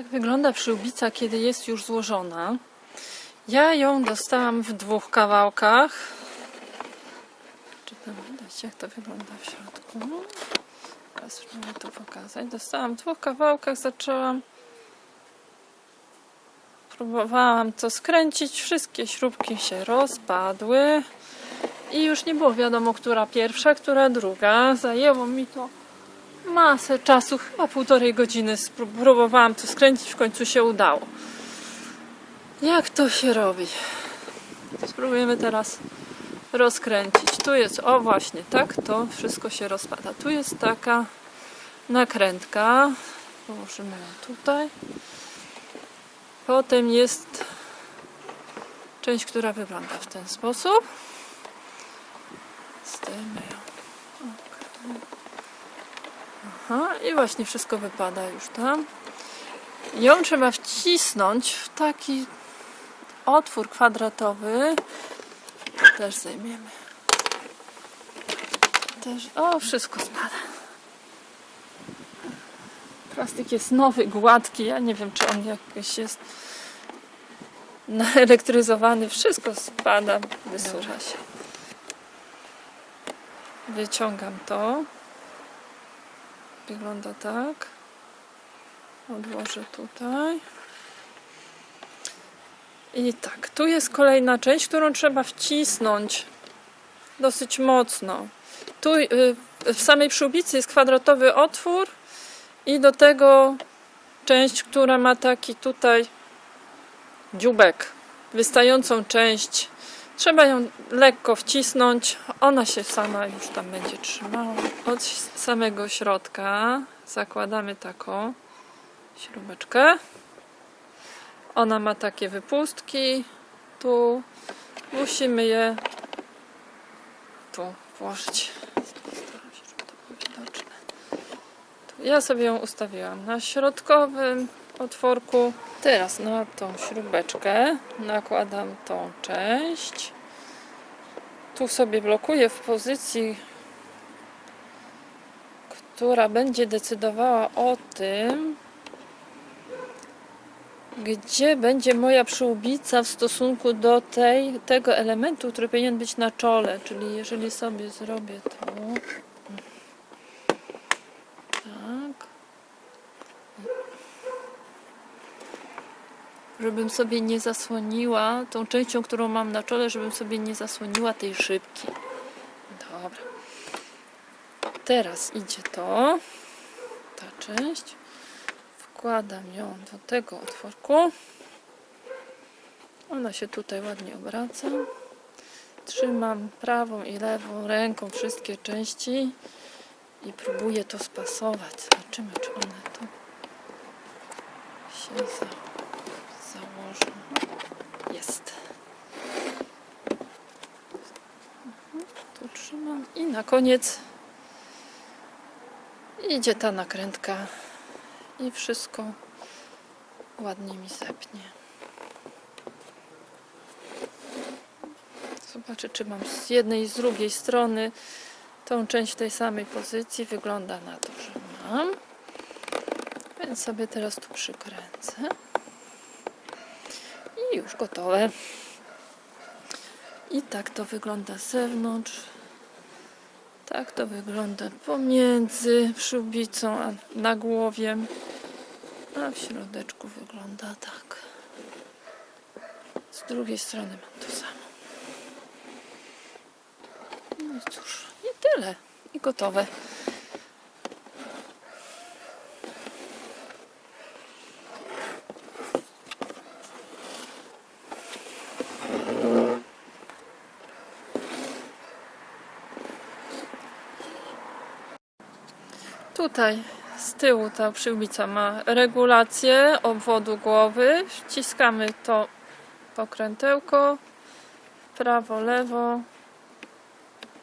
Tak wygląda przyłbica, kiedy jest już złożona. Ja ją dostałam w dwóch kawałkach. Czy tam widać, jak to wygląda w środku? Teraz spróbuję to pokazać. Dostałam w dwóch kawałkach, zaczęłam. Próbowałam to skręcić, wszystkie śrubki się rozpadły i już nie było wiadomo, która pierwsza, która druga. Zajęło mi to masę czasu, chyba półtorej godziny. Spró- Próbowałam to skręcić, w końcu się udało. Jak to się robi? Spróbujemy teraz rozkręcić. Tu jest, o właśnie, tak to wszystko się rozpada. Tu jest taka nakrętka. Położymy ją tutaj. Potem jest część, która wygląda w ten sposób. Aha, i właśnie wszystko wypada już tam. Ją trzeba wcisnąć w taki otwór kwadratowy. Też zajmiemy. Też, o, wszystko spada. Plastik jest nowy, gładki. Ja nie wiem, czy on jakiś jest naelektryzowany. Wszystko spada, wysuwa się. Wyciągam to. Wygląda tak. Odłożę tutaj. I tak, tu jest kolejna część, którą trzeba wcisnąć dosyć mocno. Tu y, w samej przyłbicy jest kwadratowy otwór i do tego część, która ma taki tutaj dziubek, wystającą część. Trzeba ją lekko wcisnąć. Ona się sama już tam będzie trzymała. Od samego środka zakładamy taką śrubeczkę. Ona ma takie wypustki. Tu musimy je tu włożyć. Ja sobie ją ustawiłam na środkowym otworku. Teraz na tą śrubeczkę nakładam tą część. Tu sobie blokuję w pozycji, która będzie decydowała o tym, gdzie będzie moja przyłbica w stosunku do tej, tego elementu, który powinien być na czole. Czyli jeżeli sobie zrobię to. Tak. Żebym sobie nie zasłoniła tą częścią, którą mam na czole, żebym sobie nie zasłoniła tej szybki. Dobra. Teraz idzie to. Ta część. Wkładam ją do tego otworku. Ona się tutaj ładnie obraca. Trzymam prawą i lewą ręką wszystkie części i próbuję to spasować. Zobaczymy, czy one tu się za, założą. Jest. Mhm, Tu trzymam i na koniec idzie ta nakrętka i wszystko ładnie mi zepnie. Zobaczę, czy mam z jednej i z drugiej strony tą część tej samej pozycji. Wygląda na to, że mam. Więc sobie teraz tu przykręcę. I już gotowe. I tak to wygląda z zewnątrz. Tak to wygląda pomiędzy przyłbicą a na głowie. A w środeczku wygląda tak. Z drugiej strony mam to samo. No i cóż, i tyle. I gotowe. Tutaj z tyłu ta przyłbica ma regulację obwodu głowy. Wciskamy to pokrętełko prawo, lewo.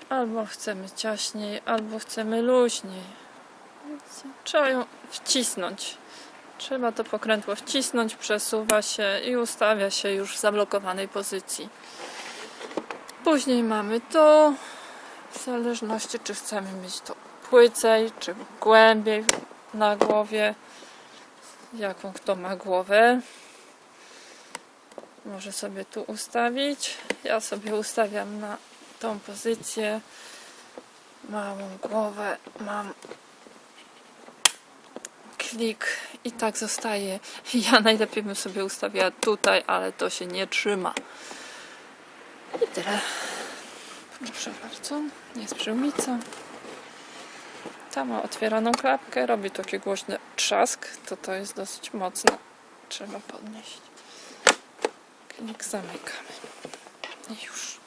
Albo chcemy ciaśniej, albo chcemy luźniej. Trzeba ją wcisnąć. Trzeba to pokrętło wcisnąć, przesuwa się i ustawia się już w zablokowanej pozycji. Później mamy to, w zależności czy chcemy mieć to płycej, czy głębiej na głowie. jaką kto ma głowę. Może sobie tu ustawić. Ja sobie ustawiam na tą pozycję. Małą głowę mam. Klik i tak zostaje. Ja najlepiej bym sobie ustawiła tutaj, ale to się nie trzyma. I tyle. Proszę bardzo. Jest przyłbica. Ta ma otwieraną klapkę, robi taki głośny trzask, to to jest dosyć mocne. Trzeba podnieść. Klik zamykamy. I już.